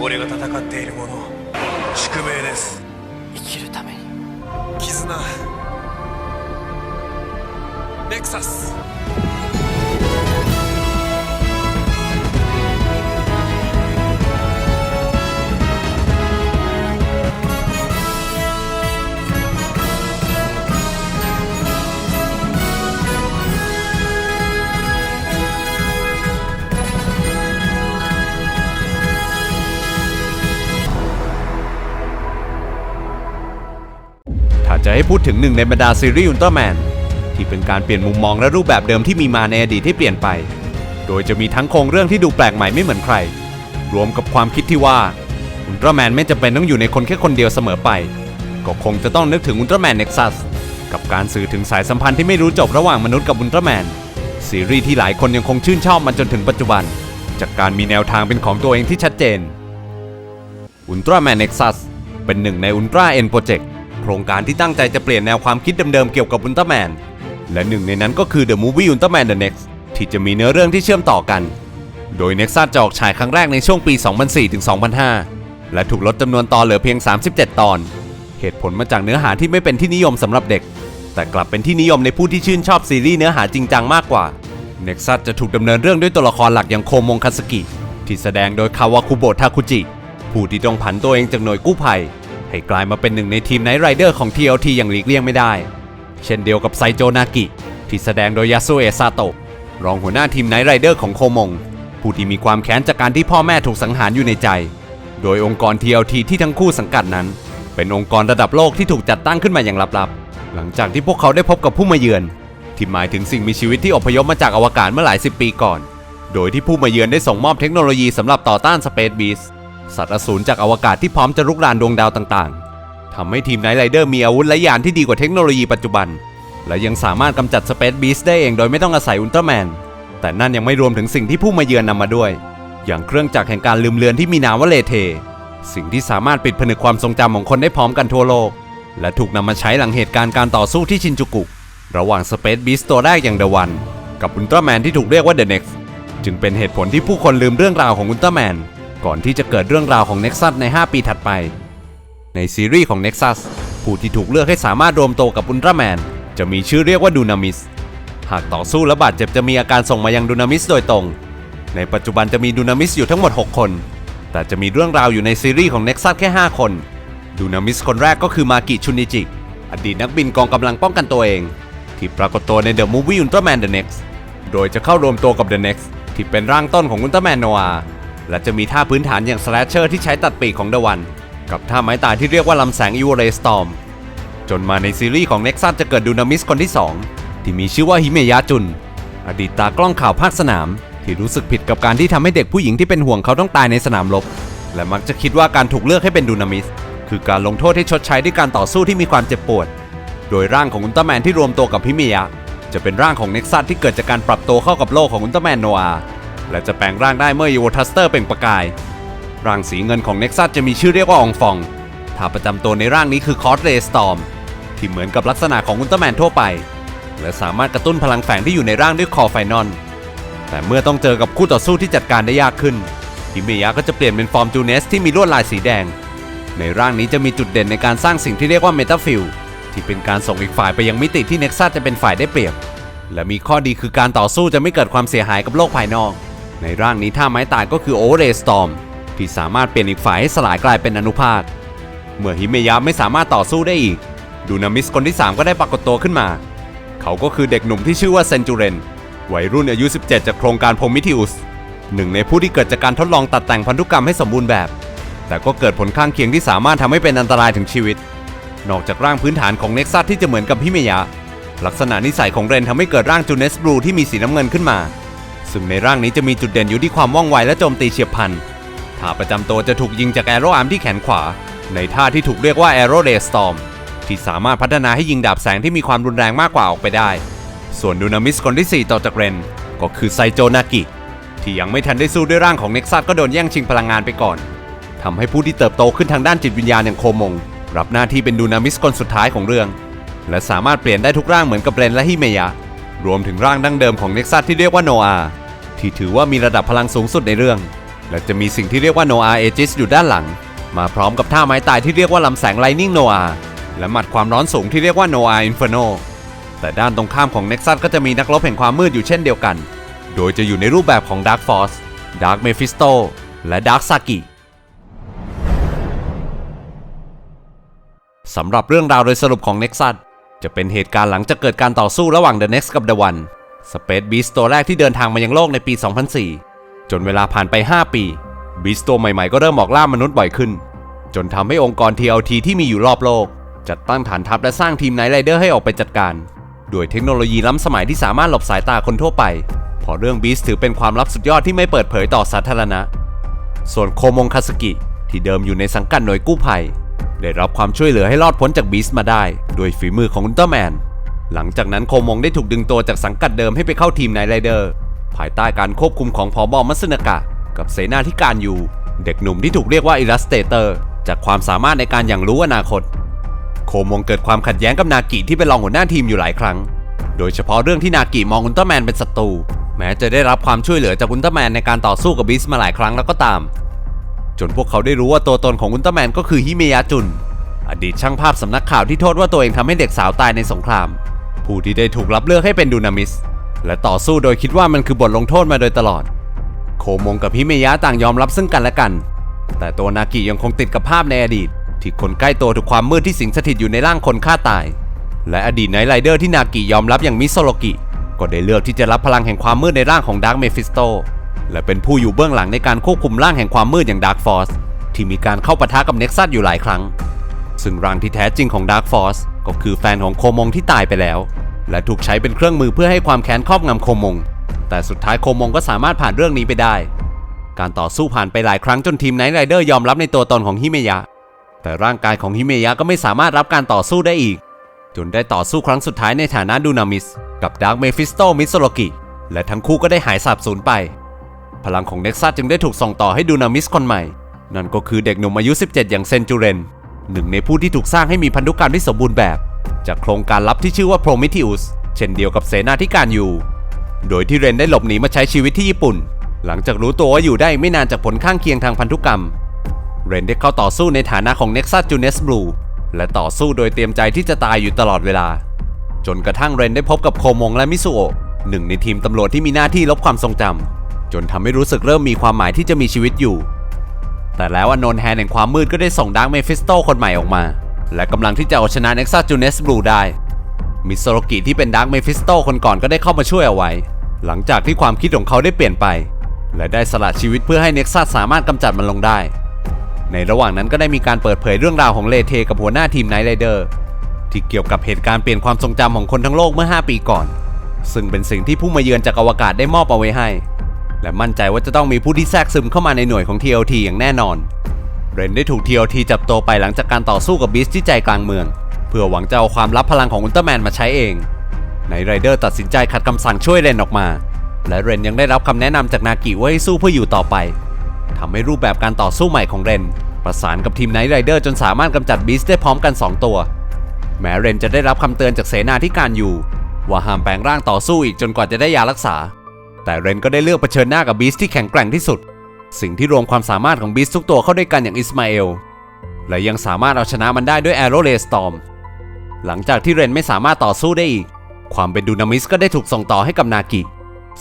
俺が戦っているもの。宿命です。生きるために。絆。ネクサス ให้พูดถึงหนึ่งในบรรดาซีรีส์อุลตร้าแมนที่เป็นการเปลี่ยนมุมมองและรูปแบบเดิมที่มีมาในอดีตที่เปลี่ยนไป โดยจะมีทั้งโครงเรื่องที่ดูแปลกใหม่ไม่เหมือนใคร รวมกับความคิดที่ว่าอุลตร้าแมนไม่จำเป็นต้องอยู่ในคนแค่คนเดียวเสมอไป ก็คงจะต้องนึกถึงอุลตร้าแมนเน็กซัสกับการสื่อถึงสายสัมพันธ์ที่ไม่รู้จบระหว่างมนุษย์กับอุลตร้าแมนซีรีส์ที่หลายคนยังคงชื่นชอบมันจนถึงปัจจุบัน จากการมีแนวทางเป็นของตัวเองที่ชัดเจนอุลตร้าแมนเน็กซัสเป็นหนึ่งในอุลตร้าเอ็นโปรเจกต์ โครงการที่ตั้งใจจะเปลี่ยนแนวความคิดเดิมๆเกี่ยวกับอุลตร้าแมน และหนึ่งในนั้นก็คือ The Movie Ultraman The Next ที่จะมีเนื้อเรื่องที่เชื่อมต่อกัน โดย Nexus จะออกฉายครั้งแรกในช่วงปี 2004ถึง2005 และถูกลดจำนวนตอนเหลือเพียง 37 ตอน เหตุผลมาจากเนื้อหาที่ไม่เป็นที่นิยมสำหรับเด็ก แต่กลับเป็นที่นิยมในผู้ที่ชื่นชอบซีรีส์เนื้อหาจริงจังมากกว่า Nexus จะถูกดำเนินเรื่องด้วยตัวละครหลักอย่างโคมงคาสกิที่แสดงโดยคาวาคุโบะทาคุจิผู้ที่ต้องผันตัวเองจากหน่วยกู้ภัย ให้กลายมาเป็นหนึ่งในทีมไนท์ไรเดอร์ของ TLT อย่างหลีกเลี่ยงไม่ได้ เช่นเดียวกับไซโจนากิ ที่แสดงโดยยาสุเอะซาโตะรองหัวหน้าทีมไนท์ไรเดอร์ของโคมง ผู้ที่มีความแค้นจากการที่พ่อแม่ถูกสังหารอยู่ในใจ โดยองค์กร TLT ที่ทั้งคู่สังกัดนั้น เป็นองค์กรระดับโลกที่ถูกจัดตั้งขึ้นมาอย่างลับๆ หลังจากที่พวกเขาได้พบกับผู้มาเยือน ที่หมายถึงสิ่งมีชีวิตที่อพยพมาจากอวกาศเมื่อหลายสิบปีก่อน โดยที่ผู้มาเยือนได้ส่งมอบเทคโนโลยีสำหรับต่อต้านสเปซบีส สัตว์อสูรจากอวกาศที่พร้อมจะรุกรานดวงดาวต่างๆ ทำให้ทีมไนท์ไรเดอร์มีอาวุธและยานที่ดีกว่าเทคโนโลยีปัจจุบัน และยังสามารถกำจัดสเปซบีสได้เองโดยไม่ต้องอาศัยอุลตร้าแมน แต่นั่นยังไม่รวมถึงสิ่งที่ผู้มาเยือนนำมาด้วย อย่างเครื่องจักรแห่งการลืมเลือนที่มีนามว่าเลเท สิ่งที่สามารถปิดผนึกความทรงจำของคนได้พร้อมกันทั่วโลก และถูกนำมาใช้หลังเหตุการณ์การต่อสู้ที่ชินจูกุ ระหว่างสเปซบีสตัวแรกอย่างเดวันกับอุลตร้าแมนที่ถูกเรียกว่าเดอะเน็กซ์จึงเป็นเหตุผลที่ผู้คนลืมเรื่องราวของอุลตร้าแมน ก่อนที่จะเกิดเรื่องราวของเน็กซัสใน 5 ปีถัดไป ในซีรีส์ของ Nexus ผู้ที่ถูกเลือกให้สามารถรวมตัวกับอุลตร้าแมน จะมีชื่อเรียกว่าดูนามิส หากต่อสู้และบาดเจ็บจะมีอาการส่งมายังดูนามิสโดยตรง ในปัจจุบันจะมีดูนามิสอยู่ทั้งหมด 6 คน แต่จะมีเรื่องราวอยู่ในซีรีส์ของ Nexus แค่ 5 คนดูนามิสคนแรกก็คือมากิชุนิจิ อดีตนักบินกองกำลังป้องกันตัวเอง ที่ปรากฏตัวใน The Movie Ultraman The Next โดยจะเข้ารวมตัวกับ The Next ที่เป็นร่างต้นของอุลตร้าแมนโนอา และจะมีท่าพื้นฐานอย่าง Slasher ที่ใช้ตัดปีกของ The One กับท่าไม้ตายที่เรียกว่าลำแสง e v o r a y Storm จนมาในซีรีส์ของ Nexus จะเกิดดูนามิสคนที่ 2 ที่มีชื่อว่าฮิเมยะจุน อดีตตากล้องข่าวภาคสนาม ที่รู้สึกผิดกับการที่ทำให้เด็กผู้หญิงที่เป็นห่วงเขาต้องตายในสนามรบ และมักจะคิดว่าการถูกเลือกให้เป็นดูนามิส คือการลงโทษให้ชดใช้ด้วยการต่อสู้ที่มีความเจ็บปวด โดยร่างของอุลตร้าแมนที่รวมตัวกับฮิเมยะจะเป็นร่างของเน็กซัสที่เกิดจากการปรับตัวเข้ากับโลกของอุลตร้าแมนโนอา และจะแปลงร่างได้เมื่ออีโวทัสเตอร์เปล่งประกาย ร่างสีเงินของเน็กซัสจะมีชื่อเรียกว่าองฟองท่าประจำตัวในร่างนี้คือคอร์สเรสตอมที่เหมือนกับลักษณะของอุลตร้าแมนทั่วไป และสามารถกระตุ้นพลังแฝงที่อยู่ในร่างด้วยคอไฟนอลแต่เมื่อต้องเจอกับคู่ต่อสู้ที่จัดการได้ยากขึ้นฮิเมยะก็จะเปลี่ยนเป็นฟอร์มจูเนสที่มีลวดลายสีแดง ในร่างนี้จะมีจุดเด่นในการสร้างสิ่งที่เรียกว่าเมตาฟิลที่เป็นการส่งอีกฝ่ายไปยังมิติที่เน็กซัสจะเป็นฝ่ายได้เปรียบ และมีข้อดีคือการต่อสู้จะไม่เกิดความเสียหายกับโลกภายนอก ในร่างนี้ท่าไม้ตายก็คือโอเวอร์เรสตอมที่สามารถเปลี่ยนอีกฝ่ายให้สลายกลายเป็นอนุภาค เมื่อฮิเมยะไม่สามารถต่อสู้ได้อีก ดูนามิสคนที่ 3 ก็ได้ปรากฏตัวขึ้นมา เขาก็คือเด็กหนุ่มที่ชื่อว่าเซนจูเรนวัยรุ่นอายุ 17 จากโครงการโพมิทิอุสหนึ่งในผู้ที่เกิดจากการทดลองตัดแต่งพันธุกรรมให้สมบูรณ์แบบ แต่ก็เกิดผลข้างเคียงที่สามารถทำให้เป็นอันตรายถึงชีวิต นอกจากร่างพื้นฐานของเน็กซัสที่จะเหมือนกับฮิเมยะ ลักษณะนิสัยของเรนทำให้เกิดร่างจูเนสบลูที่มีสีน้ำเงินขึ้นมา ซึ่งในร่างนี้จะมีจุดเด่นอยู่ที่ความว่องไวและโจมตีเฉียบพลันท่าประจำตัวจะถูกยิงจากแอโรอาร์มที่แขนขวา ในท่าที่ถูกเรียกว่า Arrow Ray Storm ที่สามารถพัฒนาให้ยิงดาบแสงที่มีความรุนแรงมากกว่าออกไปได้ ส่วนดูนามิสคนที่ 4 ต่อจากเรน ก็คือไซโจนากิ ที่ยังไม่ทันได้สู้ด้วยร่างของเน็กซัสก็โดนแย่งชิงพลังงานไปก่อนทำให้ผู้ที่เติบโตขึ้นทางด้านจิตวิญญาณอย่างโคมง รับหน้าที่เป็นดูนามิสคนสุดท้ายของเรื่อง และสามารถเปลี่ยนได้ทุกร่างเหมือนกับเรนและฮิเมยะรวมถึงร่างดั้งเดิมของเน็กซัสที่เรียกว่าโนอา ที่ถือว่ามีระดับพลังสูงสุดในเรื่อง และจะมีสิ่งที่เรียกว่าโนอาเอจิสอยู่ด้านหลัง มาพร้อมกับท่าไม้ตายที่เรียกว่าลำแสงไลนิ่งโนอาและหมัดความร้อนสูงที่เรียกว่าโนอาอินฟ r โนแต่ด้านตรงข้ามของ Nexus ก็จะมีนักรบแห่งความมืดอยู่เช่นเดียวกัน โดยจะอยู่ในรูปแบบของ Dark Force Dark Mephisto และ Dark Saki สำหรับเรื่องราวโดยสรุปของ Nexus จะเป็นเหตุการณ์หลังจากเกิดการต่อสู้ระหว่าง The Next กับ The One Space Beast ตัวแรกที่เดินทางมายังโลกในปี 2004 จนเวลาผ่านไป 5 ปี Beast ตัวใหม่ๆ ก็เริ่มออกล่ามนุษย์บ่อยขึ้น จนทำให้องค์กร TLT ที่มีอยู่รอบโลก จัดตั้งฐานทัพและสร้างทีมไนท์ไรเดอร์ให้ออกไปจัดการ ด้วยเทคโนโลยีล้ำสมัยที่สามารถหลบสายตาคนทั่วไปเพอเรื่อง Beast ถือเป็นความลับสุดยอดที่ไม่เปิดเผยต่อสาธารณะ ส่วนโคมงคาสกิที่เดิมอยู่ในสังกัดหน่วยกู้ภัยได้รับความช่วยเหลือให้รอดพ้นจากบีสมาได้โดยฝีมือของอุลตร้าแมน หลังจากนั้นโคมงได้ถูกดึงตัวจากสังกัดเดิมให้ไปเข้าทีมไนไรเดอร์ ภายใต้การควบคุมของพอบอมัสนากะ กับเสนาธิการอยู่ เด็กหนุ่มที่ถูกเรียกว่าอิลลัสเตเตอร์จากความสามารถในการอย่างรู้อนาคต โคมงเกิดความขัดแย้งกับนากิที่เป็นรองหัวหน้าทีมอยู่หลายครั้ง โดยเฉพาะเรื่องที่นากิมองอุลตร้าแมนเป็นศัตรูแม้จะได้รับความช่วยเหลือจากอุลตร้าแมนในการต่อสู้กับบีสมาหลายครั้งแล้วก็ตาม จนพวกเขาได้รู้ว่าตัวตนของอุลตร้าแมนก็คือฮิเมยะจุน อดีตช่างภาพสำนักข่าวที่โทษว่าตัวเองทำให้เด็กสาวตายในสงคราม ผู้ที่ได้ถูกรับเลือกให้เป็นดูนามิส และต่อสู้โดยคิดว่ามันคือบทลงโทษมาโดยตลอด โคมงกับฮิเมยะต่างยอมรับซึ่งกันและกัน แต่ตัวนากิยังคงติดกับภาพในอดีต ที่คนใกล้ตัวถูกความมืดที่สิงสถิตอยู่ในร่างคนฆ่าตาย และอดีตไนท์ไรเดอร์ที่นากิยอมรับอย่างมิโซโลกิ ก็ได้เลือกที่จะรับพลังแห่งความมืดในร่างของดาร์ m เมฟิสโตและเป็นผู้อยู่เบื้องหลังในการควบคุมร่างแห่งความมืดอย่างดาร์ f ฟอร์สที่มีการเข้าปะทะกับเน็กซัสอยู่หลายครั้ง ซึ่งร่างที่แท้จริงของ Dark Force ก็คือแฟนของโคมงที่ตายไปแล้ว และถูกใช้เป็นเครื่องมือเพื่อให้ความแค้นครอบงำโคมง แต่สุดท้ายโคมงก็สามารถผ่านเรื่องนี้ไปได้ การต่อสู้ผ่านไปหลายครั้งจนทีมไนท์ไรเดอร์ยอมรับในตัวตนของฮิเมยะ แต่ร่างกายของฮิเมยะก็ไม่สามารถรับการต่อสู้ได้อีก จนได้ต่อสู้ครั้งสุดท้ายในฐานะดูนามิส กับดาร์ m เมฟิสโตมิโซโลกิและทั้งคู่ก็ได้หายสาบสูญไป พลังของเน็กซัสจึงได้ถูกส่งต่อให้ดูนามิสคนใหม่ นั่นก็คือเด็กหนุ่มอายุ 17 อย่างเซนจูเรน หนึ่งในผู้ที่ถูกสร้างให้มีพันธุกรรมที่สมบูรณ์แบบ จากโครงการลับที่ชื่อว่าโพรมิทิอุสเช่นเดียวกับเสนาธิการอยู่ โดยที่เรนได้หลบหนีมาใช้ชีวิตที่ญี่ปุ่น หลังจากรู้ตัวว่าอยู่ได้ไม่นานจากผลข้างเคียงทางพันธุกรรม เรนได้เข้าต่อสู้ในฐานะของ Nexus j u n e s Blue และต่อสู้โดยเตรียมใจที่จะตายอยู่ตลอดเวลา จนกระทั่งเรนได้พบกับโคมงและมิสุโอะหนึ่งในทีมตำรวจที่มีหน้าที่ลบความทรงจำจนทำให้รู้สึกเริ่มมีความหมายที่จะมีชีวิตอยู่ แต่แล้วอนนท์แฮนแห่งความมืดก็ได้ส่งดาร์ m เมฟิสโตคนใหม่ออกมา และกำลังที่จะเอาชนะ Nexus j u n e s Blue ได้ มิโซโรกิที่เป็นดาร์ m เมฟิสโตคนก่อนก็ได้เข้ามาช่วยเอาไว้ หลังจากที่ความคิดของเขาได้เปลี่ยนไป และได้สละชีวิตเพื่อให้ Nexus สามารถกำจัดมันลงได้ ในระหว่างนั้นก็ได้มีการเปิดเผยเรื่องราวของเลเทกับหัวหน้าทีมไนท์ไรเดอร์ที่เกี่ยวกับเหตุการณ์เปลี่ยนความทรงจำของคนทั้งโลกเมื่อ 5 ปีก่อน ซึ่งเป็นสิ่งที่ผู้มาเยือนจากอวกาศได้มอบเอาไว้ให้ และมั่นใจว่าจะต้องมีผู้ที่แทรกซึมเข้ามาในหน่วยของ TLT อย่างแน่นอน เรนได้ถูก TLT จับตัวไปหลังจากการต่อสู้กับบีสที่ใจกลางเมือง เพื่อหวังจะเอาความลับพลังของอุลตร้าแมนมาใช้เองไนไรเดอร์ตัดสินใจขัดคำสั่งช่วยเรนออกมา และเรนยังได้รับคำแนะนำจากนากิว่าให้สู้เพื่ออยู่ต่อไปทำให้รูปแบบการต่อสู้ใหม่ของเรนประสานกับทีมไนท์ไรเดอร์จนสามารถกำจัดบีสได้พร้อมกัน 2 ตัว แม้เรนจะได้รับคำเตือนจากเสนาธิการอยู่ ว่าห้ามแปลงร่างต่อสู้อีกจนกว่าจะได้ยารักษา แต่เรนก็ได้เลือกเผชิญหน้ากับบีสที่แข็งแกร่งที่สุด สิ่งที่รวมความสามารถของบีสทุกตัวเข้าด้วยกันอย่างอิสมาเอล และยังสามารถเอาชนะมันได้ด้วยแอโรเลสตอม หลังจากที่เรนไม่สามารถต่อสู้ได้อีก ความเป็นดูนามิสก็ได้ถูกส่งต่อให้กับนากิ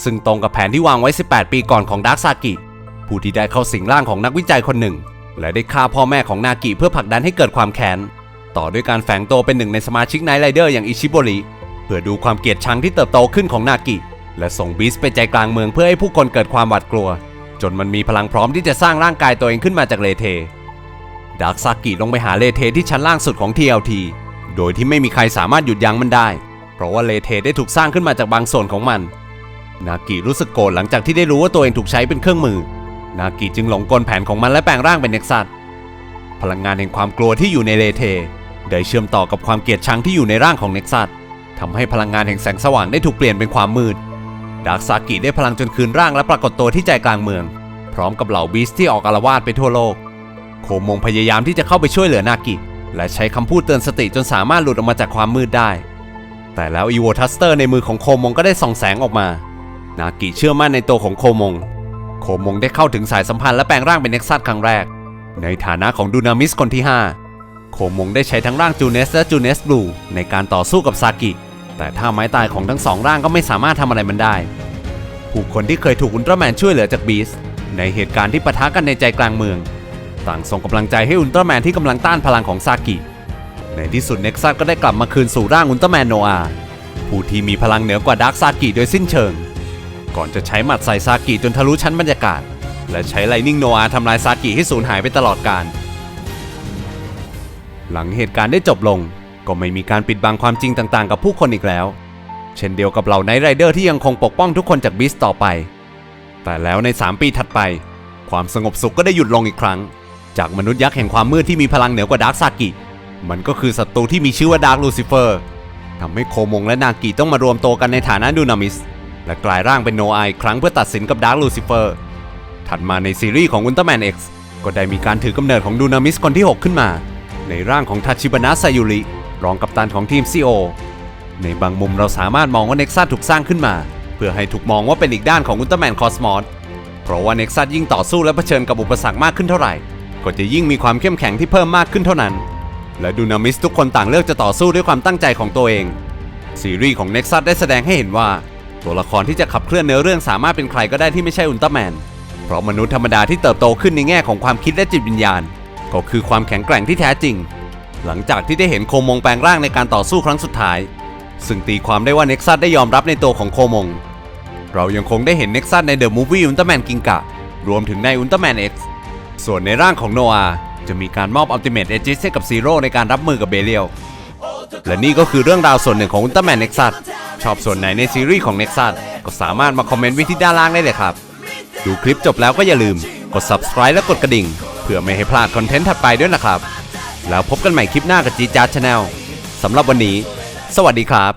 ซึ่งตรงกับแผนที่วางไว้ 18 ปีก่อนของดาร์ซากิ ผู้ที่ได้เข้าสิงร่างของนักวิจัยคนหนึ่ง และได้ฆ่าพ่อแม่ของนากิเพื่อผลักดันให้เกิดความแค้น ต่อด้วยการแฝงตัวเป็นหนึ่งในสมาชิกไนท์ไรเดอร์อย่างอิชิโบริ เพื่อดูความเกลียดชังที่เติบโตขึ้นของนากิ และส่งบีสไปใจกลางเมืองเพื่อให้ผู้คนเกิดความหวาดกลัว จนมันมีพลังพร้อมที่จะสร้างร่างกายตัวเองขึ้นมาจากเลเทดาร์กซากิลงไปหาเลเทที่ชั้นล่างสุดของ TLT โดยที่ไม่มีใครสามารถหยุดยั้งมันได้ เพราะว่าเลเทได้ถูกสร้างขึ้นมาจากบางส่วนของมัน นากิรู้สึกโกรธหลังจากที่ได้รู้ว่าตัวเองถูกใช้เป็นเครื่องมือ นากิจึงหลงกลแผนของมันและแปลงร่างเป็นเน็กซัสพลังงานแห่งความกลัวที่อยู่ในเลเทได้เชื่อมต่อกับความเกลียดชังที่อยู่ในร่างของเน็กซัสทำให้พลังงานแห่งแสงสว่างได้ถูกเปลี่ยนเป็นความมืด ดาร์กซากิได้พลังจนคืนร่างและปรากฏตัวที่ใจกลางเมือง พร้อมกับเหล่าบีสที่ออกอารวาสไปทั่วโลก โคมงพยายามที่จะเข้าไปช่วยเหลือนากิ และใช้คำพูดเตือนสติจนสามารถหลุดออกมาจากความมืดได้ แต่แล้วอีโวทัสเตอร์ในมือของโคมงก็ได้ส่องแสงออกมา นากิเชื่อมั่นในตัวของโคมง โคโคมงได้เข้าถึงสายสัมพันธ์และแปลงร่างเป็นเน็กซัสครั้งแรก ในฐานะของดูนามิสคนที่ 5 โคมงได้ใช้ทั้งร่างจูเนสและจูเนสบลูในการต่อสู้กับซากิ แต่ถ้าไม้ตายของทั้งสองร่างก็ไม่สามารถทำอะไรมันได้ ผู้คนที่เคยถูกอุลตร้าแมนช่วยเหลือจากบีสในเหตุการณ์ที่ปะทะกันในใจกลางเมือง ต่างส่งกำลังใจให้อุลตร้าแมนที่กำลังต้านพลังของซากิ ในที่สุดเน็กซัสก็ได้กลับมาคืนสู่ร่างอุลตร้าแมนโนอาผู้ที่มีพลังเหนือกว่าดาร์กซากิโดยสิ้นเชิง ก่อนจะใช้หมัดใส่ซากิจนทะลุชั้นบรรยากาศ และใช้ไลนิ่งโนอาทำลายซากิให้สูญหายไปตลอดกาลหลังเหตุการณ์ได้จบลง ก็ไม่มีการปิดบังความจริงต่างๆ กับผู้คนอีกแล้ว เช่นเดียวกับเหล่าไนท์ไรเดอร์ที่ยังคงปกป้องทุกคนจากบิสต่อไป แต่แล้วใน 3 ปีถัดไป ความสงบสุขก็ได้หยุดลงอีกครั้ง จากมนุษย์ยักษ์แห่งความมืดที่มีพลังเหนือกว่าดาร์กซากิ มันก็คือศัตรูที่มีชื่อว่าดาร์กลูซิเฟอร์ทำให้โคมงและนากิต้องมารวมตัวกันในฐานะดูนามิส และกลายร่างเป็นโนอาอีกครั้งเพื่อตัดสินกับดาร์กลูซิเฟอร์ถัดมาในซีรีส์ของอุลตร้าแมน X ก็ได้มีการถือกำเนิดของดูนามิสคนที่ 6 ขึ้นมา ในร่างของทาชิบานะไซยุริ รองกัปตันของทีมซีโอในบางมุมเราสามารถมองว่าเน็กซัสถูกสร้างขึ้นมา เพื่อให้ถูกมองว่าเป็นอีกด้านของอุลตร้าแมนคอสมอสเพราะว่าเน็กซัสยิ่งต่อสู้และเผชิญกับอุปสรรคมากขึ้นเท่าไหร่ ก็จะยิ่งมีความเข้มแข็งที่เพิ่มมากขึ้นเท่านั้น และดูนามิสทุกคนต่างเลือกจะต่อสู้ด้วยความตั้งใจของตัวเอง ซีรีส์ของ Nexus ได้แสดงให้เห็นว่า ตัวละครที่จะขับเคลื่อนเนื้อเรื่องสามารถเป็นใครก็ได้ที่ไม่ใช่อุลตร้าแมนเพราะมนุษย์ธรรมดาที่เติบโตขึ้นในแง่ของความคิดและจิตวิญญาณ ก็คือความแข็งแกร่งที่แท้จริง หลังจากที่ได้เห็นโคมงแปลงร่างในการต่อสู้ครั้งสุดท้าย ซึ่งตีความได้ว่า Nexus ได้ยอมรับในตัวของโคมง เรายังคงได้เห็น Nexus ใน The Movie Ultraman Ginga รวมถึงใน Ultraman X ส่วนในร่างของโนอาจะมีการมอบ Ultimate Aegis ให้กับซีโร่ในการรับมือกับเบเลียลและนี่ก็คือเรื่องราวส่วนหนึ่งของอุลตร้าแมนเน็กซัสชอบส่วนไหนในซีรีส์ของเน็กซัสก็สามารถมาคอมเมนต์ไว้ที่ด้านล่างได้เลยครับ ดูคลิปจบแล้วก็อย่าลืม กด subscribe และกดกระดิ่ง เพื่อไม่ให้พลาดคอนเทนต์ถัดไปด้วยนะครับ แล้วพบกันใหม่คลิปหน้ากับจีจาร์ชาแนลสำหรับวันนี้ สวัสดีครับ